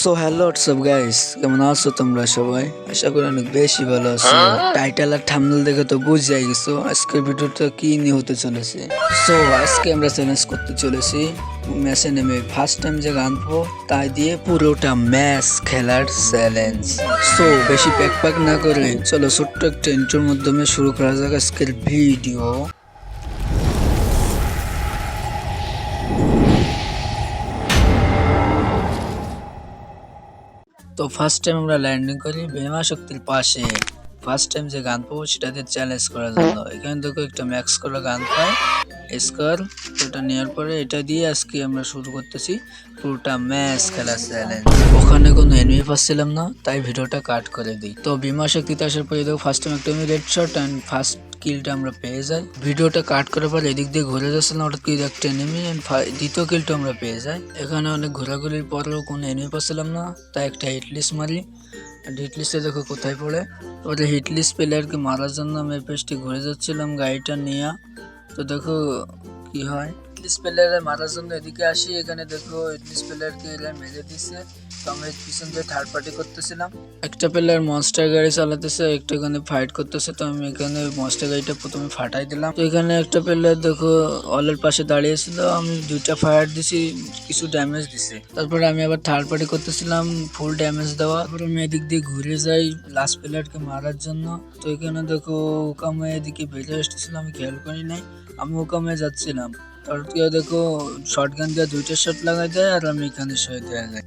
So hello WhatsApp guys কেমন আছো তোমরা সবাই? আশা করি অনেক বেশি ভালো আছো। টাইটেল আর থাম্বনেল দেখে তো বুঝাই গেছো আজকের ভিডিওটা কি নিয়ে হতে চলেছে? সো আজকে আমরা চ্যালেঞ্জ করতে চলেছি ম্যাচে নেমে ফার্স্ট টাইম যে গানবো তাই দিয়ে পুরোটা ম্যাচ খেলার চ্যালেঞ্জ সো বেশি প্যাক প্যাক না করে চলো ছোট্ট একটা ইন্টোর মাধ্যমে শুরু করা যাক আজকের ভিডিও তো ফার্স্ট টাইম আমরা ল্যান্ডিং করি বেমা শক্তির পাশে। ফার্স্ট টাইম যে গান পাবো সেটাতে চ্যালেঞ্জ করার জন্য। এখানে দেখো একটা ম্যাক্স করে গান পাই স্কোর ওটা নেওয়ার পরে এটা দিয়ে আজকে আমরা শুরু করতেছি পুরোটা ম্যাচ খেলা চ্যালেঞ্জ ওখানে কোনো এনিমি পাচ্ছিলাম না, তাই ভিডিওটা কাট করে দিই। তো বিমা শক্তিতে আসার পরে দেখো ফার্স্ট টাইম একটা রেড শট অ্যান্ড ফার্স্ট কিলটা আমরা পেয়ে যাই। ভিডিওটা কাট করার পর এদিক দিয়ে ঘুরে যাচ্ছিলাম, হঠাৎ করে একটা এনিমি দ্বিতীয় কিলটা আমরা পেয়ে যাই। এখানে অনেক ঘোরাঘুরির পরেও কোনো এনিমি পাচ্ছিলাম না, তাই একটা হিটলিস্ট মারি। হিটলিস্টে দেখো কোথায় পড়ে? ওদের হিটলিস্ট প্লেয়ারকে মারার জন্য আমি এই ঘুরে যাচ্ছিলাম, গাড়িটা নিয়ে তো দেখো কি হয়। হিটলিস্ট প্লেয়ারে মারার জন্য এদিকে আসি, এখানে দেখো হিটলিস্ট প্লেয়ারকে এরা মেরে দিছে। তো আমরা পিছন দিয়ে থার্ড পার্টি করতেছিলাম। একটা প্লেয়ার মনস্টার গাড়ি চালাতেছে, একটা এখানে ফাইট করতেছে, তো আমি এখানে মনস্টার গাড়িটা প্রথমে ফাটাই দিলাম। তো এখানে একটা প্লেয়ার দেখো অলের পাশে দাঁড়িয়েছিল আমি দুইটা ফায়ার দিছি, কিছু ড্যামেজ দিছে। তারপরে আমি আবার থার্ড পার্টি করতেছিলাম ফুল ড্যামেজ দেওয়া। তারপরে আমি এদিক দিয়ে ঘুরে যাই লাস্ট প্লেয়ারকে মারার জন্য। তো এখানে দেখো ওকামে এদিকে বেরিয়ে আসতেছিল, আমি খেয়াল করি নাই। আমি ওকামে যাচ্ছিলাম। তারপর দেখো শর্ট গান দিয়ে দুইটা শট লাগাই দেয় আর আমি এখানে শহীদ দেওয়া যাই।